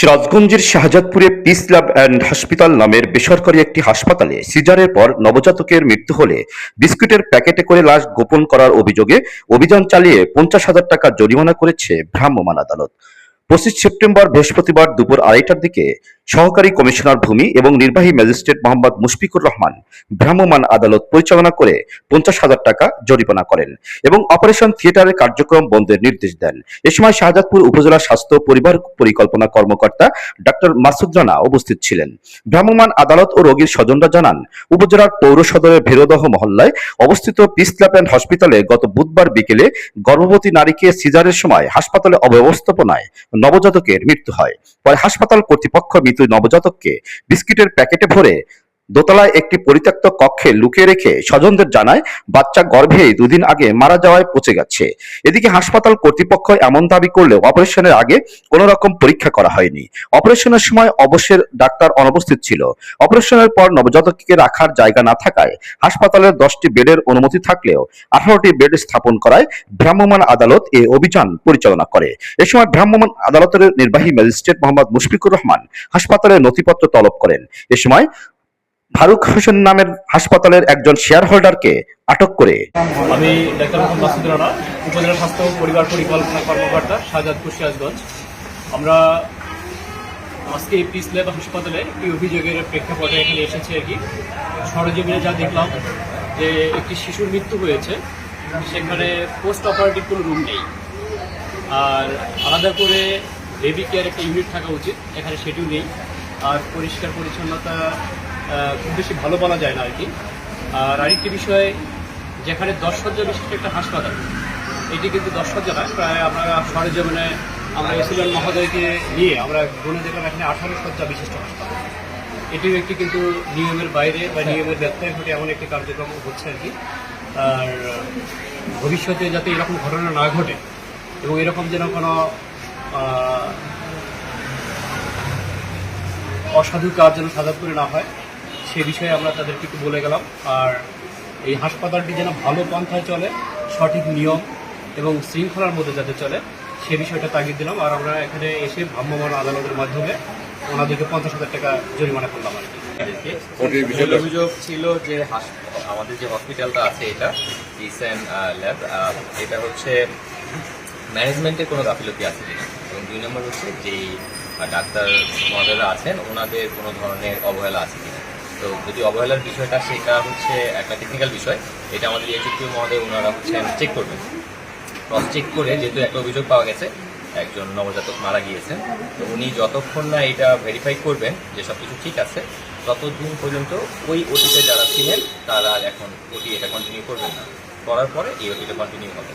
সিরাজগঞ্জের শাহজাদপুরে piece lab and হাসপাতাল নামের বেসরকারি একটি হাসপাতালে সিজারের পর নবজাতকের মৃত্যু হলে বিস্কুটের প্যাকেটে করে লাশ গোপন করার অভিযোগে অভিযান চালিয়ে পঞ্চাশ হাজার টাকা জরিমানা করেছে ভ্রাম্যমান আদালত। পঁচিশ সেপ্টেম্বর বৃহস্পতিবার দুপুর আড়াইটার দিকে সহকারী কমিশনার ভূমি এবং নির্বাহী ম্যাজিস্ট্রেট মোহাম্মদ মুশফিকুর রহমান ভ্রাম্যমাণ আদালত পরিচালনা করে পঞ্চাশ হাজার টাকা জরিমানা করেন এবং অপারেশন থিয়েটারের কার্যক্রম বন্ধের নির্দেশ দেন। এ সময় শাহজাদপুর উপজেলা স্বাস্থ্য পরিবার পরিকল্পনা কর্মকর্তা ডাক্তার মাসুদ রানা উপস্থিত ছিলেন। ভ্রাম্যমাণ আদালত ও রোগীর স্বজনরা জানান, উপজেলার পৌর সদরের ভেরোদহ মহল্লায় অবস্থিত পিস ল্যাব হসপিটালে গত বুধবার বিকেলে গর্ভবতী নারীকে সিজারের সময় হাসপাতালে অব্যবস্থাপনায় নবজাতকের মৃত্যু হয়। পরে হাসপাতাল কর্তৃপক্ষ মৃত নবজাতককে বিস্কিটের প্যাকেটে ভরে দোতলায় একটি পরিত্যক্ত কক্ষে লুকিয়ে রেখে স্বজনদের জানায়, বাচ্চা গর্ভে দুদিন আগে মারা যাওয়ায় পচে গেছে। এদিকে হাসপাতাল কর্তৃপক্ষ এমন দাবি করলেও অপারেশনের আগে কোনো রকম পরীক্ষা করা হয়নি। অপারেশনের সময় অবশ্যের ডাক্তার অনুপস্থিত ছিল। অপারেশনের পর নবজাতককে রাখার জায়গা না থাকায় হাসপাতালের দশটি বেডের অনুমতি থাকলেও আঠারোটি বেড স্থাপন করায় ভ্রাম্যমাণ আদালত এ অভিযান পরিচালনা করে। এ সময় ভ্রাম্যমাণ আদালতের নির্বাহী ম্যাজিস্ট্রেট মোহাম্মদ মুশফিকুর রহমান হাসপাতালের নথিপত্র তলব করেন। এ সময় ফারুক হোসেন নামের হাসপাতালের একজন শেয়ার হোল্ডারকে আটক করে। আমি উপজেলা স্বাস্থ্য পরিবার পরিকল্পনা কর্মকর্তা শাহজাদপুর সিরাজগঞ্জ আমরা আজকে এই পিস ল্যাব হাসপাতালে একটি অভিযোগের প্রেক্ষাপটে এখানে এসেছি আর কি। সরজমিনে যা দেখলাম যে একটি শিশুর মৃত্যু হয়েছে, সেখানে পোস্ট অপারেটিভ কোনো রুম নেই। আর আলাদা করে বেবি কেয়ার একটা ইউনিট থাকা উচিত, এখানে সেটিও নেই। আর পরিষ্কার পরিচ্ছন্নতা খুব বেশি ভালো বলা যায় না আর কি। আর আরেকটি বিষয়ে যেখানে দশ সজ্জা বিশিষ্ট একটা হাসপাতাল এটি কিন্তু দশ সজ্জা নয় প্রায় আমরা সরজমিনে আমরা এসিলেন মহোদয়কে নিয়ে আমরা গুনে দেখলাম এখানে আঠারো সজ্জা বিশিষ্ট হাসপাতাল। এটিও একটি কিন্তু নিয়মের বাইরে বা নিয়মের ব্যত্যয় ঘটে এমন একটি কার্যক্রম হচ্ছে আর কি। আর ভবিষ্যতে যাতে এরকম ঘটনা না ঘটে এবং এরকম যেন কোনো অসাধু কাজ যেন সাজাদপুরে না হয় সে বিষয়ে আমরা তাদেরকে একটু বলে গেলাম। আর এই হাসপাতালটি যেন ভালো পন্থায় চলে সঠিক নিয়ম এবং শৃঙ্খলার মধ্যে যাতে চলে সে বিষয়টা তাগিদ দিলাম। আর আমরা এখানে এসে ভ্রাম্যমাণ আদালতের মাধ্যমে ওনাদেরকে পঞ্চাশ হাজার টাকা জরিমানা করলাম আর কি। অভিযোগ ছিল যে হাস- আমাদের যে হসপিটালটা আছে এটা ইসেন ল্যাব এটা হচ্ছে ম্যানেজমেন্টের কোনো গাফিলতি আছে কিনা? এবং দুই নম্বর হচ্ছে যেই ডাক্তার মহোদয়রা আছেন ওনাদের কোনো ধরনের অবহেলা আছে তো যদি অবহেলার বিষয়টা, সেটা হচ্ছে একটা টেকনিক্যাল বিষয়। এটা আমাদের এইচপিও মহোদয় ওনারা হচ্ছেন চেক করবেন। ক্রস চেক করে যেহেতু একটা অভিযোগ পাওয়া গেছে, একজন নবজাতক মারা গিয়েছেন। তো উনি যতক্ষণ না এটা ভেরিফাই করবেন যে সব কিছু ঠিক আছে, ততদিন পর্যন্ত ওই ওটিতে যারা ছিলেন, তারা আর এখন ওটি এটা কন্টিনিউ করবেন না। করার পরে এই ওটিটা কন্টিনিউ হবে।